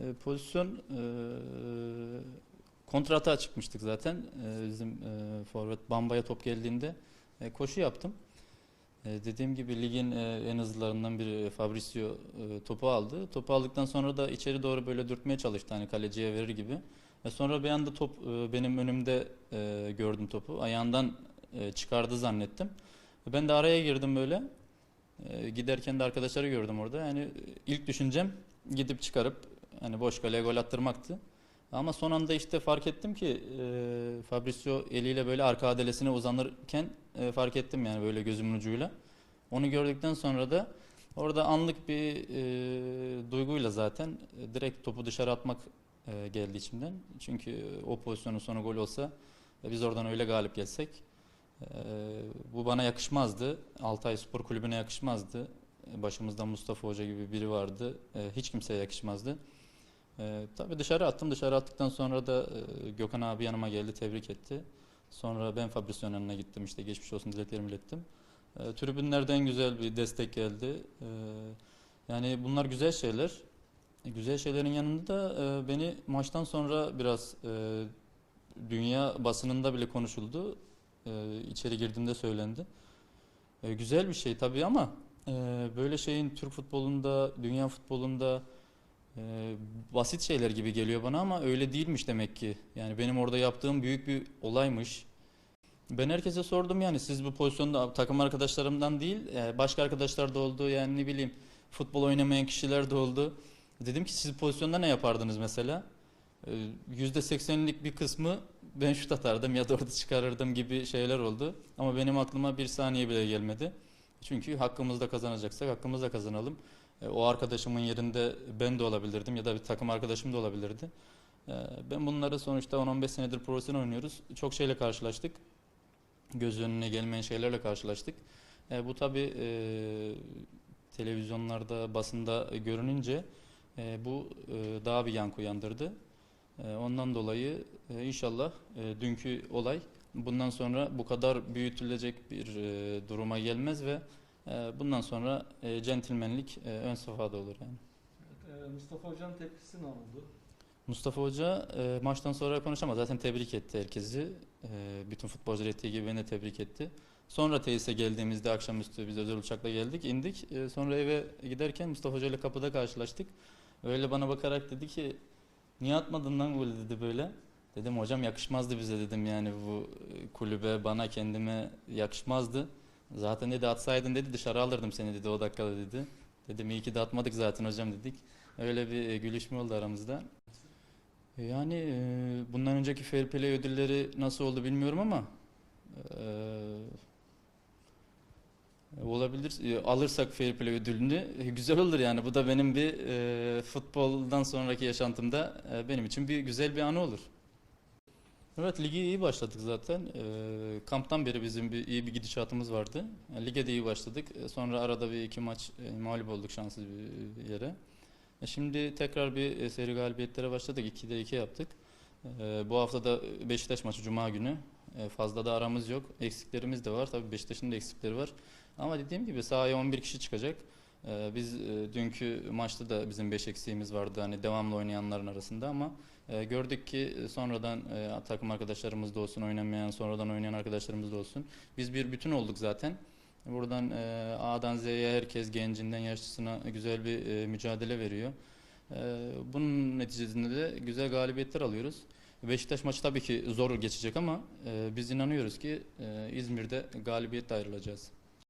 E, pozisyon e, kontrata çıkmıştık zaten. E, bizim e, forvet Bamba'ya top geldiğinde e, koşu yaptım. E, dediğim gibi ligin e, en hızlılarından biri Fabricio e, topu aldı. Topu aldıktan sonra da içeri doğru böyle dürtmeye çalıştı hani kaleciye verir gibi. Ve sonra bir anda top e, benim önümde e, gördüm topu. Ayağından e, çıkardı zannettim. Ben de araya girdim böyle. E, giderken de arkadaşları gördüm orada. Yani ilk düşüncem gidip çıkarıp hani boş kaleye gol attırmaktı. Ama son anda işte fark ettim ki e, Fabricio eliyle böyle arka adelesine uzanırken e, fark ettim yani böyle gözümün ucuyla. Onu gördükten sonra da orada anlık bir e, duyguyla zaten e, direkt topu dışarı atmak e, geldi içimden. Çünkü o pozisyonun sonu gol olsa ve biz oradan öyle galip gelsek e, bu bana yakışmazdı. Altay Spor Kulübü'ne yakışmazdı. E, Başımızda Mustafa Hoca gibi biri vardı. E, hiç kimseye yakışmazdı. E, tabii dışarı attım. Dışarı attıktan sonra da e, Gökhan abi yanıma geldi, tebrik etti. Sonra ben Fabrizio'nun yanına gittim. işte geçmiş olsun dileklerimi ilettim. E, tribünlerden güzel bir destek geldi. E, yani bunlar güzel şeyler. E, güzel şeylerin yanında da e, beni maçtan sonra biraz e, dünya basınında bile konuşuldu. E, içeri girdiğimde söylendi. E, güzel bir şey tabii ama e, böyle şeyin Türk futbolunda, dünya futbolunda e, basit şeyler gibi geliyor bana ama öyle değilmiş demek ki. Yani benim orada yaptığım büyük bir olaymış. Ben herkese sordum yani siz bu pozisyonda takım arkadaşlarımdan değil e, başka arkadaşlar da oldu yani ne bileyim futbol oynamayan kişiler de oldu. Dedim ki siz pozisyonda ne yapardınız mesela? E, %80'lik bir kısmı ben şut atardım ya da orada çıkarırdım gibi şeyler oldu. Ama benim aklıma bir saniye bile gelmedi. Çünkü hakkımızda kazanacaksak hakkımızda kazanalım. E, O arkadaşımın yerinde ben de olabilirdim ya da bir takım arkadaşım da olabilirdi. E, Ben bunları sonuçta 10-15 senedir profesyonel oynuyoruz. Çok şeyle karşılaştık. Göz önüne gelmeyen şeylerle karşılaştık. E, Bu tabii e, televizyonlarda, basında görününce bu daha bir yankı uyandırdı. Ondan dolayı inşallah dünkü olay bundan sonra bu kadar büyütülecek bir duruma gelmez ve bundan sonra e, centilmenlik e, ön safhada olur yani. Evet, e, Mustafa Hoca'nın tepkisi ne oldu? Mustafa Hoca e, maçtan sonra konuşamaz. Zaten tebrik etti herkesi. E, bütün futbolcular ettiği gibi beni de tebrik etti. Sonra tesise geldiğimizde akşamüstü biz özel uçakla geldik, indik. E, sonra eve giderken Mustafa Hoca ile kapıda karşılaştık. Öyle bana bakarak dedi ki niye atmadın lan golü dedi böyle. Dedim hocam yakışmazdı bize dedim yani bu kulübe bana kendime yakışmazdı. Zaten dedi atsaydın dedi dışarı alırdım seni dedi o dakikada dedi. Dedim iyi ki de atmadık zaten hocam dedik. Öyle bir e, gülüşme oldu aramızda. E, Yani e, bundan önceki Fair Play ödülleri nasıl oldu bilmiyorum ama e, olabilir. E, alırsak Fair Play ödülünü e, güzel olur yani. Bu da benim bir e, futboldan sonraki yaşantımda e, benim için bir güzel bir anı olur. Evet ligi iyi başladık zaten. E, kamptan beri bizim bir iyi bir gidişatımız vardı. E, lige de iyi başladık. E, sonra arada bir iki maç e, mağlup olduk şanssız bir yere. E, Şimdi tekrar bir e, seri galibiyetlere başladık. 2'de 2 yaptık. E, Bu hafta da Beşiktaş maçı Cuma günü. E, Fazla da aramız yok. Eksiklerimiz de var. Tabii Beşiktaş'ın da eksikleri var. Ama dediğim gibi sahaya 11 kişi çıkacak. E, Biz e, dünkü maçta da bizim 5 eksiğimiz vardı. Hani devamlı oynayanların arasında ama e, gördük ki sonradan e, takım arkadaşlarımız da olsun, oynamayan, sonradan oynayan arkadaşlarımız da olsun. Biz bir bütün olduk zaten. Buradan e, A'dan Z'ye herkes gencinden yaşlısına güzel bir e, mücadele veriyor. E, bunun neticesinde de güzel galibiyetler alıyoruz. Beşiktaş maçı tabii ki zor geçecek ama e, biz inanıyoruz ki e, İzmir'de galibiyetle ayrılacağız.